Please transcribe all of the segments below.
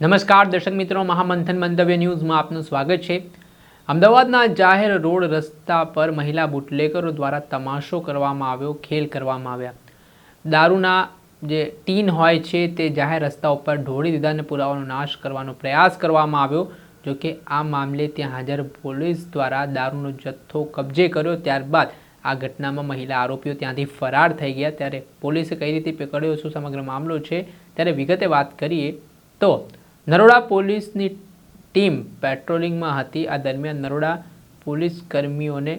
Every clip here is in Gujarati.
નમસ્કાર, દર્શક મિત્રો, મહામંથન મંતવ્ય ન્યૂઝમાં આપનું સ્વાગત છે. અમદાવાદના જાહેર રોડ રસ્તા પર મહિલા બુટલેકરો દ્વારા તમાશો કરવામાં આવ્યો, ખેલ કરવામાં આવ્યા. દારૂના જે ટીન હોય છે તે જાહેર રસ્તા ઉપર ઢોળી દીધાને પુરાવાનો નાશ કરવાનો પ્રયાસ કરવામાં આવ્યો. જો કે આ મામલે ત્યાં હાજર પોલીસ દ્વારા દારૂનો જથ્થો કબજે કર્યો. ત્યારબાદ આ ઘટનામાં મહિલા આરોપીઓ ત્યાંથી ફરાર થઈ ગયા. ત્યારે પોલીસે કઈ રીતે પકડ્યો, શું સમગ્ર મામલો છે? ત્યારે વિગતે વાત કરીએ તો નરોડા પોલીસની ટીમ પેટ્રોલિંગમાં હતી. આ દરમિયાન નરોડા પોલીસ કર્મીઓને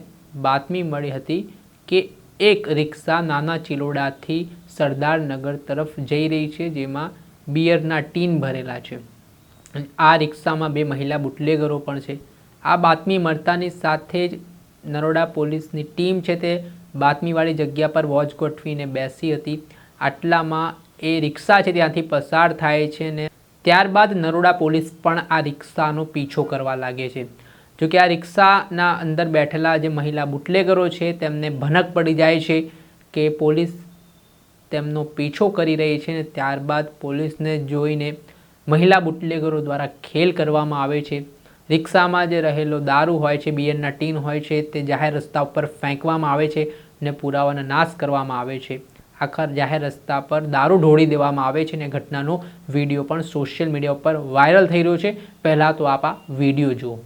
બાતમી મળી હતી કે એક રિક્ષા નાના ચિલોડાથી સરદારનગર તરફ જઈ રહી છે, જેમાં બિયરના ટીન ભરેલા છે. આ રિક્ષામાં બે મહિલા બુટલેગરો પણ છે. આ બાતમી મળતાની સાથે જ નરોડા પોલીસની ટીમ છે તે બાતમીવાળી જગ્યા પર વોચ ગોઠવીને બેસી હતી. આટલામાં એ રિક્ષા છે, ત્યાંથી પસાર થાય છે ને ત્યારબાદ નરોડા પોલીસ પણ આ રિક્ષાનો પીછો કરવા લાગે છે. જો કે આ રિક્ષાના અંદર બેઠેલા જે મહિલા બુટલેગરો છે, તેમને ભનક પડી જાય છે કે પોલીસ તેમનો પીછો કરી રહી છે ને ત્યારબાદ પોલીસને જોઈને મહિલા બુટલેગરો દ્વારા ખેલ કરવામાં આવે છે. રિક્ષામાં જે રહેલો દારૂ હોય છે, બિયરના ટીન હોય છે, તે જાહેર રસ્તા ઉપર ફેંકવામાં આવે છે અને પુરાવાનો નાશ કરવામાં આવે છે. આખર જાહેર રસ્તા પર દારૂ ઢોળી દેવામાં આવે છે અને ઘટનાનો વીડિયો પણ સોશિયલ મીડિયા ઉપર વાયરલ થઈ રહ્યો છે. પહેલાં તો આપ આ વીડિયો જુઓ.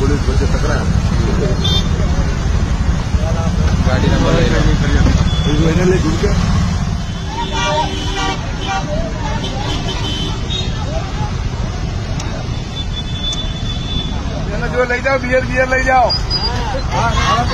પોલીસ વચ્ચે ટકરાયા ગાડી નંબર એને લઈ એને જો લઈ જાઓ બિયર બિયર લઈ જાઓ. હા ખાવા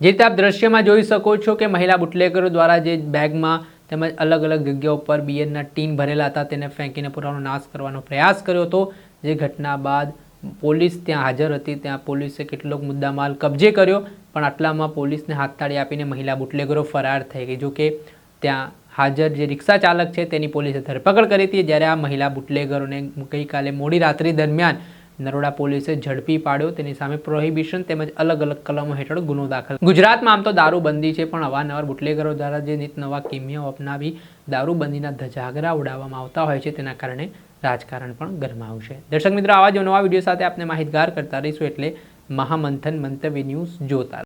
જ રીતે આપ દ્રશ્યમાં જોઈ શકો છો કે મહિલા બુટલેગરો દ્વારા જે બેગમાં તેમજ અલગ અલગ જગ્યા ઉપર બિયરના ટીન ભરેલા હતા, તેને ફેંકીને પુરાવાનો નાશ કરવાનો પ્રયાસ કર્યો હતો. જે ઘટના બાદ પોલીસ ત્યાં હાજર હતી. ત્યાં પોલીસે કેટલોક મુદ્દામાલ કબજે કર્યો, પણ આટલામાં પોલીસને હાથતાળી આપીને મહિલા બુટલેગરો ફરાર થઈ ગઈ. જો કે ત્યાં હાજર જે રિક્ષા ચાલક છે, તેની પોલીસે ધરપકડ કરી હતી. જ્યારે આ મહિલા બુટલેગરોને ગઈકાલે મોડી રાત્રિ દરમિયાન નરોડા પોલીસે ઝડપી પાડ્યો. તેની સામે પ્રોહિબિશન તેમજ અલગ અલગ કલમો હેઠળ ગુનો દાખલ ગુજરાતમાં આમ તો દારૂબંધી છે, પણ અવારનવાર બુટલેગરો દ્વારા જે નીત નવા કિમિયાઓ અપનાવી દારૂબંધીના ધજાગરા ઉડાવવામાં આવતા હોય છે, તેના કારણે રાજકારણ પણ ગરમાયું છે દર્શક મિત્રો, આવા જ નવા વીડિયો સાથે આપને માહિતગાર કરતા રહીશું એટલે મહામંથન મંતવ્ય ન્યૂઝ જોતા.